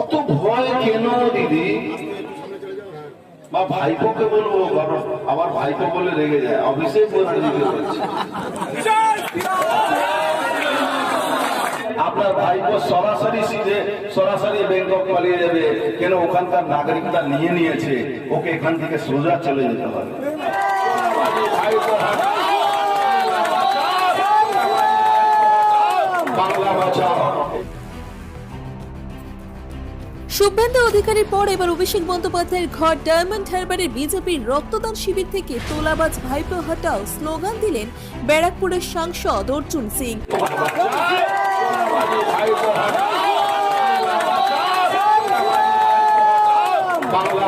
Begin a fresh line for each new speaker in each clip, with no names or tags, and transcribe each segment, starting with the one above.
অত ভয় কেন দিদি? বা ভাইপোকে বলব আমার ভাইপো বলে রেগে যায়, অভিষেক ব্যানার্জিকে বলছি আপনার ভাইপো সরাসরি সিধে, সরাসরি ব্যাংকক পালিয়ে যাবে। কেন ওখানকার নাগরিকতা নিয়ে নিয়েছে? ওকে এখান থেকে সোজা চলে যেতে হবে। বাংলা বাঁচাও।
শুভেন্দু অধিকারীর পর এবার অভিষেক বন্দ্যোপাধ্যায়ের ঘর ডায়মন্ড হারবারের বিজেপির রক্তদান শিবির থেকে তোলাবাজ ভাইপো হটাও স্লোগান দিলেন ব্যারাকপুরের সাংসদ অর্জুন সিং।
বাংলা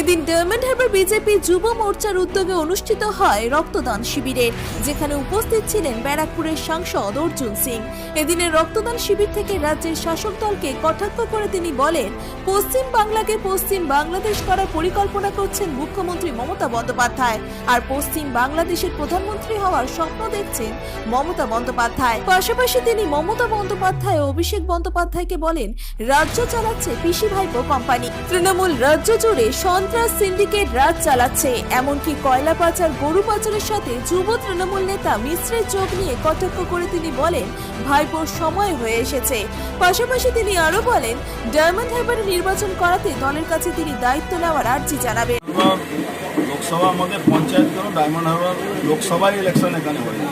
এদিন ডায়মন্ড হারবার বিজেপি যুব মোর্চার উদ্যোগে অনুষ্ঠিত হয় রক্তদান শিবিরের যেখানে উপস্থিত ছিলেন ব্যারাকপুরের সাংসদ অর্জুন সিং। এদিনের রক্তদান শিবির থেকে রাজ্যের শাসক দলকে কটাক্ষ করে তিনি বলেন, পশ্চিম বাংলাকে পশ্চিম বাংলাদেশ করার পরিকল্পনা করছেন মুখ্যমন্ত্রী মমতা বন্দ্যোপাধ্যায়। আর পশ্চিম বাংলাদেশের প্রধানমন্ত্রী হওয়ার স্বপ্ন দেখছেন মমতা বন্দ্যোপাধ্যায়। পাশাপাশি তিনি মমতা বন্দ্যোপাধ্যায় ও অভিষেক বন্দ্যোপাধ্যায়কে বলেন, রাজ্য চালাচ্ছে পিসি ভাইপো কোম্পানি। তৃণমূল রাজ্য জুড়ে সন্ত্রাস সিন্ডিকেট রাজ চালাচ্ছে। এমনকি কয়লা পাচার, গরু পাচারের সাথে যুব তৃণমূল নেতা মিশ্রের যোগ নিয়ে কটাক্ষ করে তিনি বলেন, ভাইপোর সময় হয়ে এসেছে। পাশাপাশি তিনি আরও বলেন, ডায়মন্ড হারবারে নির্বাচন করাতে দলের কাছে তিনি দায়িত্ব নেওয়ার আর্জি জানাবেন।
লোকসভা আমাদের পঞ্চায়েত করো ডায়মন্ড হারবার লোকসভার ইলেকশন এখানে হয়েছে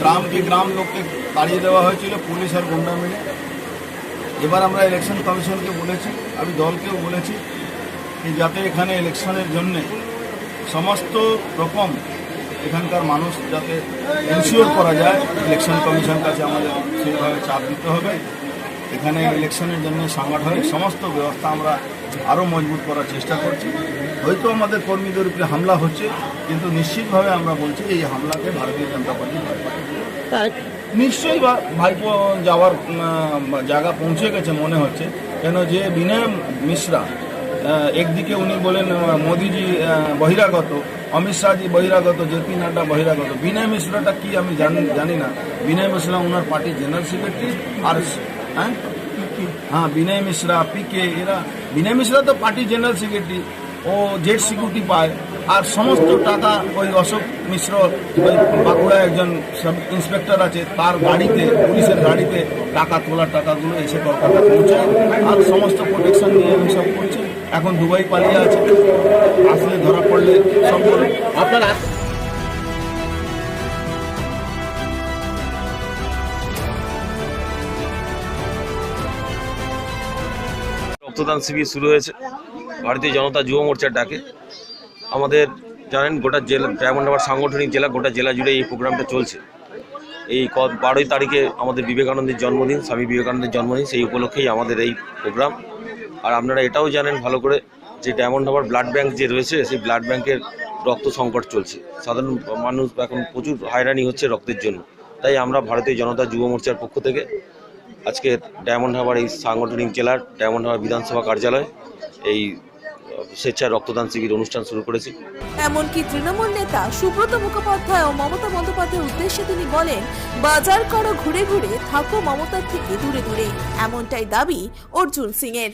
গ্রাম কি গ্রাম লোককে তাড়িয়ে দেওয়া হয়েছিল, পুলিশ আর গুন্ডা মিলে এবার আমরা ইলেকশন কমিশনকে বলেছি, আমি দলকেও বলেছি যাতে এখানে ইলেকশনের জন্যে সমস্ত রকম এখানকার মানুষ যাতে এনশিওর করা যায় ইলেকশন কমিশন কাছে আমাদের সেইভাবে চাপ দিতে হবে। এখানে ইলেকশনের জন্য সাংগঠনিক সমস্ত ব্যবস্থা আমরা আরও মজবুত করার চেষ্টা করছি। হয়তো আমাদের কর্মীদের উপরে হামলা হচ্ছে কিন্তু নিশ্চিতভাবে আমরা বলছি এই হামলাকে ভারতীয় জনতা পার্টি নিশ্চয়ই ভাইপো যাওয়ার জায়গা পৌঁছে গেছে মনে হচ্ছে কেন যে বিনয় মিশ্রা একদিকে উনি বলেন মোদিজি বহিরাগত, অমিত শাহজি বহিরাগত, জেপি নাড্ডা বহিরাগত। বিনয় মিশ্রাটা কি আমি জানি না। বিনয় মিশ্রা ওনার পার্টির জেনারেল সেক্রেটারি, আর হ্যাঁ? হ্যাঁ বিনয় মিশ্রা পিকে এরা বিনয় মিশ্রা তো পার্টির জেনারেল সেক্রেটারি, ও জেড সিকিউরিটি পায়, আর সমস্ত টাকা ওই অশোক মিশ্র, ওই বাঁকুড়ায় একজন সাব ইন্সপেক্টর আছে, তার গাড়িতে, পুলিশের গাড়িতে টাকা তোলার টাকাগুলো এসে কলকাতা পৌঁছায়, আর সমস্ত প্রোটেকশন নিয়ে সব করছে। এখন দুবাই পালিয়ে আছে। আসলে ধরা পড়লে আপনার
রক্তদান শিবির শুরু হয়েছে। ভারতীয় জনতা যুব মোর্চার ডাকে। আমাদের জানেন, গোটা জেলা ডায়মন্ড হারবার সাংগঠনিক জেলা, গোটা জেলা জুড়ে এই প্রোগ্রামটা চলছে। এই বারোই তারিখে আমাদের বিবেকানন্দের জন্মদিন, স্বামী বিবেকানন্দের জন্মদিন, সেই উপলক্ষেই আমাদের এই প্রোগ্রাম। আর আপনারা এটাও জানেন ভালো করে যে ডায়মন্ড হারবার ব্লাড ব্যাংক যে রয়েছে, সেই ব্লাড ব্যাংকের রক্ত সংকট চলছে। সাধারণ মানুষ এখন প্রচুর হয়রানি হচ্ছে রক্তের জন্য। তাই আমরা ভারতীয় জনতা যুব মোর্চার পক্ষ থেকে আজকে ডায়মন্ড হারবার এই সাংগঠনিক জেলার ডায়মন্ড হারবার বিধানসভা কার্যালয় এই স্বেচ্ছায় রক্তদান শিবির অনুষ্ঠান শুরু করেছি।
এমনকি তৃণমূল নেতা সুব্রত মুখোপাধ্যায় ও মমতা বন্দ্যোপাধ্যায়ের উদ্দেশ্যে তিনি বলেন, বাজার করো, ঘুরে ঘুরে থাকো মমতার থেকে দূরে দূরে। এমনটাই দাবি অর্জুন সিং এর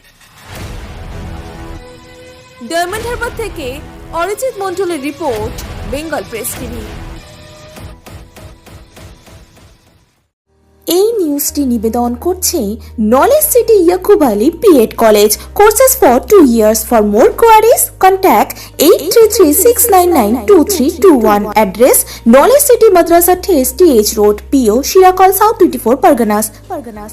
ডায়মন্ড হারবার থেকে অরিজিৎ মন্ডলের রিপোর্ট বেঙ্গল প্রেস টিভি
এই নিউজটি নিবেদন করছে knowledge city Yakub Ali BEd college. Courses for two years for more queries contact eight three three six nine nine two three two one address knowledge city মাদ্রাসা ঠেস TH road PO Shirakol south twenty four Parganas Parganas